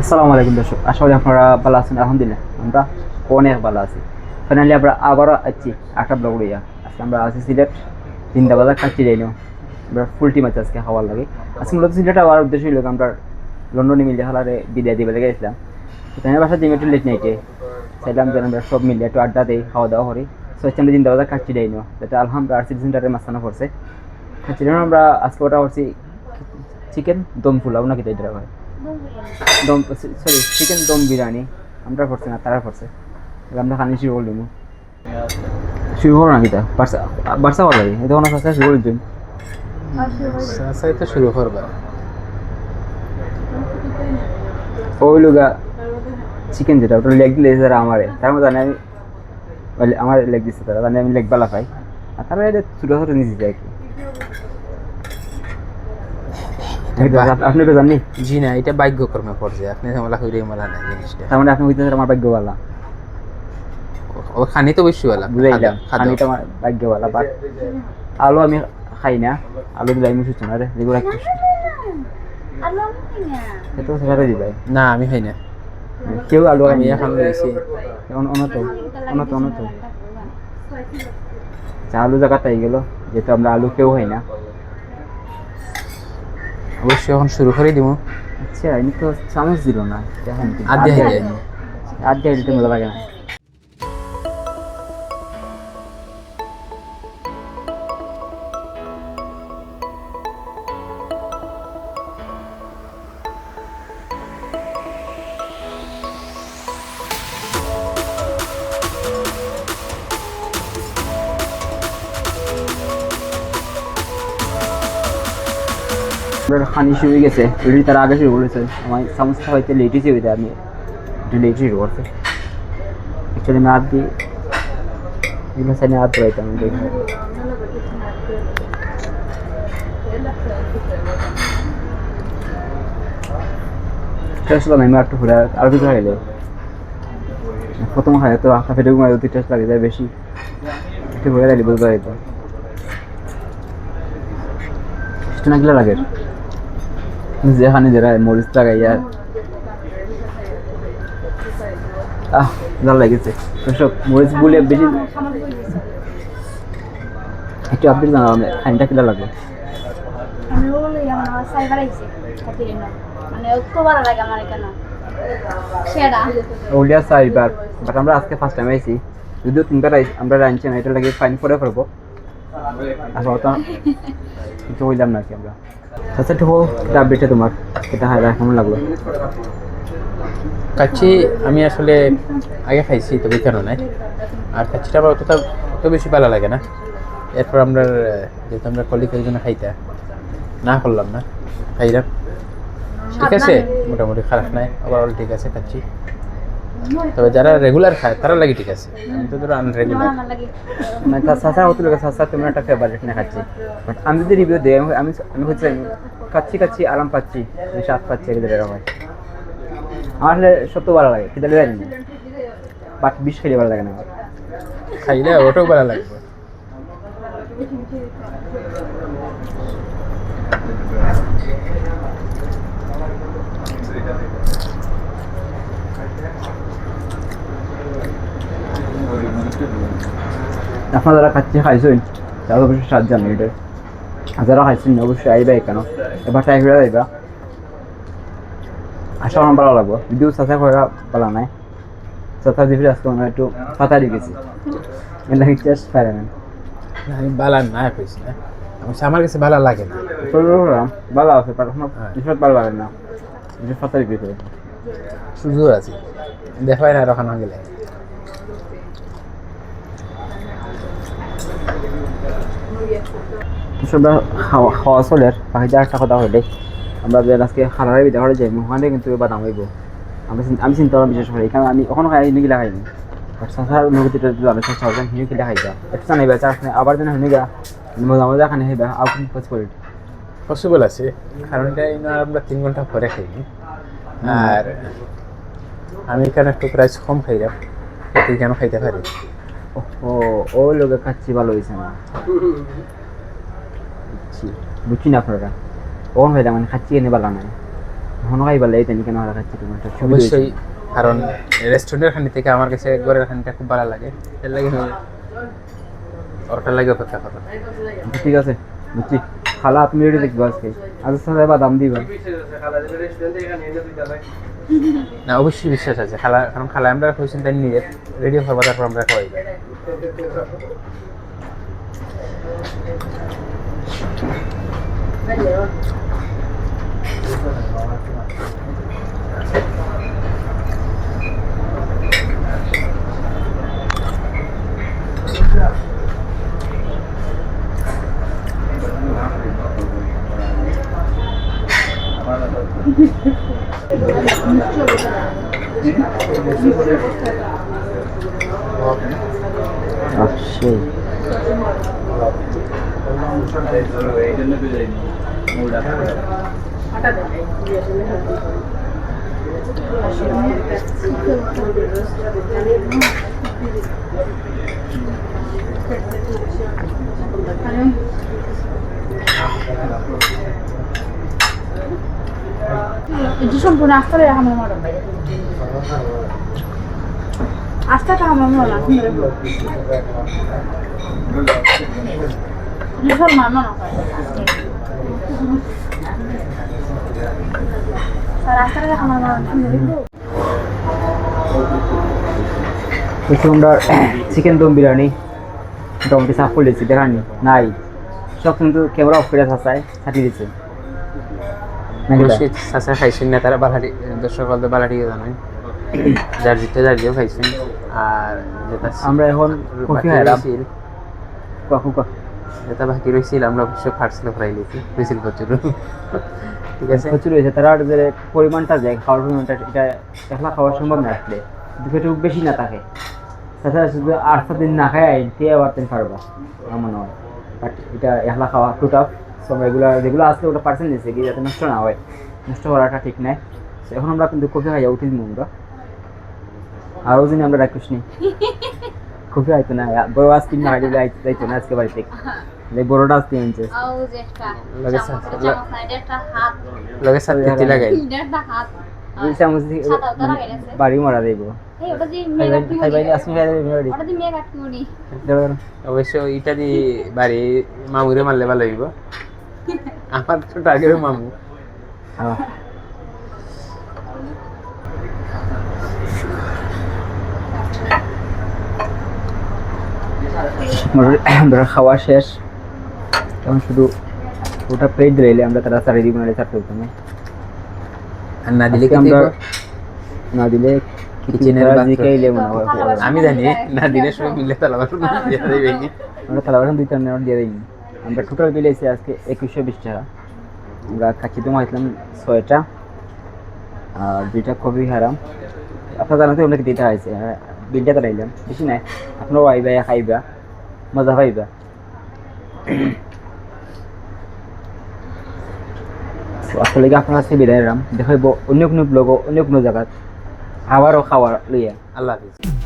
আসসালামু আলাইকুম দর্শক, আশা করি আপনারা ভালো আছেন, আলহামদুলিল্লাহ। আমরা অনেক ভালো আছি। ফাইনালি আমরা আবারও আছি একটা ব্লগ লইয়া আজকে আমরা আছি সিলেট তিনটা বাজার কাচ্ছি যাই আমরা ফুল টিম আছে আজকে খাওয়ার লাগে। আজকে মূলত সিলেট আবার উদ্দেশ্য হইল আমরা লন্ডনে মিলে হালারে বিদায় দিবে লেগে গেছিলাম। তাই বাসা দিন একটু লেট নাইটে চাইলাম যে আমরা সব মিলে একটু আড্ডা দিই খাওয়া দাওয়া করি। সো হচ্ছে আমরা তিনটা বাজার কাচ্ছি যাই যাতে আলহামদুলিল্লাহ আর সিটি সেন্টারের মাঝখানে পড়ছে। কাচ্ছি আমরা আজকে ওটা করছি চিকেন দম ফুলাও নাকি তাই হয়? দম সরি চিকেন দম বিরিয়ানি। আমরা করছি না তারা করছে। আমরা খানি শুরু করলাম শুরু করো নাকি তা? বার্সা বার্সা করা লাগে এটা অনেক কাছে শুরু তো শুরু করবা। ওই লোকা চিকেন যেটা ওটা লেগ দিলে যারা আমারে তার মধ্যে আমি আমার লেগ দিচ্ছে তারা জানি আমি লেগ বালা পাই। আর তারা এটা ছোটো ছোটো নিচে যায় আপনি তো জানি জি না এটা ভাগ্যকর্মে পড়ছে। আপনি ঝামেলা হইলে মেলা না জিনিসটা। তার মানে আপনি হইতে আমার ভাগ্যবালা? ও খানি তো বেশি বেলা বুঝাইলাম খানিটা আমার ভাগ্যবালা বাট আলু আমি খাই না। আলু না রে যেগুলো একটু সেটা দিবাই না। আমি খাই না। কেউ আলু আমি আমি এখন রয়েছি অনত অনত অনত। আচ্ছা, আলু তাই গেল যেহেতু আমরা আলু কেউ খাই না। অবশ্যই এখন শুরু করে দিব আচ্ছা আমি তো চামচ দিল না। দেখেন আধে- হয়ে যায় দিতে মজা লাগে না। খানি শুরু হয়ে গেছে অলরেডি তার আগে শুরু করেছে আমার সমস্যা হয়তো লেটই হইতে আমি একটু লেটই শুরু করছে অ্যাকচুয়ালি আমি আধ দিই এগুলো সাইডে আধ পড়াইতাম দেখি। টেস্ট লাগে আমি একটু ঘুরে আর কিছু খাইলে প্রথম খাই তো আখা ফেটে ঘুমাই যদি টেস্ট লাগে যায় বেশি। একটু ঘুরে দিলে বুঝতে পারি কিলা লাগে? যেখানে যেটা মরিচ আহ জাল লাগেছে। সব মরিচ বলে বেশি একটু আপডেট জানাব আমি খানিটা কিলা লাগবে। ভালো বাট আমরা আজকে ফার্স্ট টাইম আইছি। যদিও তিনবার আমরা না ফাইন আমরা। আচ্ছা ঠিক এটা আপডেটে তোমার এটা হাই কেমন লাগল? কাচ্চি আমি আসলে আগে খাইছি তবে কেন নাই আর কাচ্চিটা আমার অতটা অত বেশি ভালো লাগে না। এরপর আমরা যেহেতু আমরা কলিগ একজন খাইতা না করলাম না খাইলাম। ঠিক আছে? মোটামুটি খারাপ নাই ওভারঅল ঠিক আছে খাচ্ছি তবে যারা রেগুলার খায় তারা লাগে ঠিক আছে। আমি তো ধরো আনরেগুলার আমার লাগে মানে তার সাসা হতে লাগে সাসা তেমন একটা ফেভারিট না খাচ্ছি। বাট আমি যদি রিভিউ দিই আমি আমি আমি হচ্ছে খাচ্ছি খাচ্ছি আরাম পাচ্ছি আমি স্বাদ পাচ্ছি এদের এরকম। হয় আমার আসলে সত্য ভালো লাগে খেতে জানি না। বাট বিষ খেলে ভালো লাগে না আমার। খাইলে ওটাও ভালো লাগবে। আপনারা যারা খাচ্ছি খাইছেন তারা অবশ্যই স্বাদ জানেন এটার যারা খাইছেন না অবশ্যই আইবা কেন এবার ট্রাই করে যাইবা আশা আমার ভালো লাগবো। যদিও চাচা করা ভালো নাই। চাচা দিবি আজকে মনে একটু ফাতা দিয়ে গেছি লাগে টেস্ট পারে না আমি বালা না কইছি না আমি আমার কাছে ভালো লাগে না। ভালো আছে বাট আমার হ্যাঁ। বিশেষ ভালো লাগে না। বিশেষ ফাতা দিয়ে গেছে। সুযোগ আছে। দেখাই না রখানো গেলে। খাওয়া খাওয়া চলে বাকি যা একটা কথা হলে আমরা যে আজকে খালারে বিদা হলে যাই ওখানে কিন্তু বাদাম হইব আমি আমি চিন্তা করলাম বিশেষ করে কারণ আমি ওখানে খাই হিনি খাইনি বাট সাসার অনুভূতিটা জানে চেষ্টা করছেন হিনি গিলা খাইবা একটু জানাইবা চার আবার যেন হিনি গা মজা মজা খানে খাইবা আউট খোঁজ করে পসিবল আছে কারণ এটা আমরা তিন ঘণ্টা পরে খাইনি। আর আমি এখানে একটু প্রাইস কম খাইলাম কেন খাইতে পারি? ও ওই লোকে খাচ্ছি ভালো হয়েছে না। বুঝছি না আপনারা। কখন হইলাম মানে খাচ্ছি এনে ভালো নাই। এখন খাই ভালো এই কেন খাচ্ছি তোমার অবশ্যই কারণ রেস্টুরেন্টের খানি থেকে আমার কাছে ঘরের খানিটা খুব ভালো লাগে। এর লাগে ওটার লাগে অপেক্ষা করো ঠিক আছে বুঝছি। খালা তুমি রেডি দেখব আজকে। আজকে সাথে বাদাম দিবা না অবশ্যই বিশ্বাস আছে খালা কারণ খালা আমরা কইছেন তাই নিজের। রেডিও করব তারপর আমরা খাওয়াই। আহ, সম্পূর্ণ আস্তারে আমার মনে আমার আমরা চিকেন দম বিরিয়ানি দমটি সাফ করে দিচ্ছি দেখানি নাই। সব কিন্তু ক্যামেরা অফ করে থাকায় ছাটিয়ে দিচ্ছে নাকি দা? খাইছেন না তারা বালাটি দর্শক বলতে বালাটি জানেন যার জিতে যার দিয়েও খাইছেন। আর যেটা আমরা এখন যেটা বাকি রয়েছিল আমরা অবশ্য ফার্স্টে ফ্রাই লিখি রয়েছিল প্রচুর। ঠিক আছে? প্রচুর হয়েছে তারা যে পরিমাণটা যায় খাওয়ার পরিমাণটা এটা একলা খাওয়া সম্ভব না আসলে। দুটো বেশি না থাকে। তাছাড়া শুধু আট সাত দিন না খায় আবার তুমি পারবা আমার মনে হয়। বাট এটা একলা খাওয়া টু টাফ সো আমরা এগুলো যেগুলো আসলে ওটা পার্সেন্ট দিচ্ছে কি যাতে নষ্ট না হয়। নষ্ট করাটা ঠিক নাই। এখন আমরা কিন্তু কফি খাইয়া উঠি দিবো আমরা আরও দিন আমরা রাখিস নি কফি আইতো না বড় আইসক্রিম না যাইতো না আজকে বাড়িতে। এই বড়টা আইসক্রিম আনছে। লাগে সাথে লাগাই। আগে গেছে। বাড়ি মারা কিউনি অবশ্য এটা দিয়ে বাড়ি মামুরে মারলে ভালো হইব। আমার তো টার্গেট মামু। খাওয়া শেষ এখন শুধু ওটা প্লেট দিলে আমরা তারা চারটে হতো না আর না দিলে কি আমরা না দিলে। মনে হয় আমি জানি না দিলে সবাই মিলে তালা বাসন দিয়ে দেবে আমরা তালা বাসন দুই নেওয়ার দিয়ে দিই আমরা টোটাল বিল এসে আজকে একুশশো বিশ টাকা। আমরা কাচ্চি তো মাইছিলাম ছয়টা আর দুইটা কবি হারাম। আপনার জানাতে আপনাকে দিতে হয়েছে বিলটা তারাইলাম বেশি নাই। আপনারও আইবা খাইবা। মজা পাইবা আসলে আপনার কাছে বিদায় রাম দেখাইব অন্য কোনো ব্লগ অন্য কোনো জায়গাত আবারও খাওয়ার লইয়া আল্লাহ হাফিজ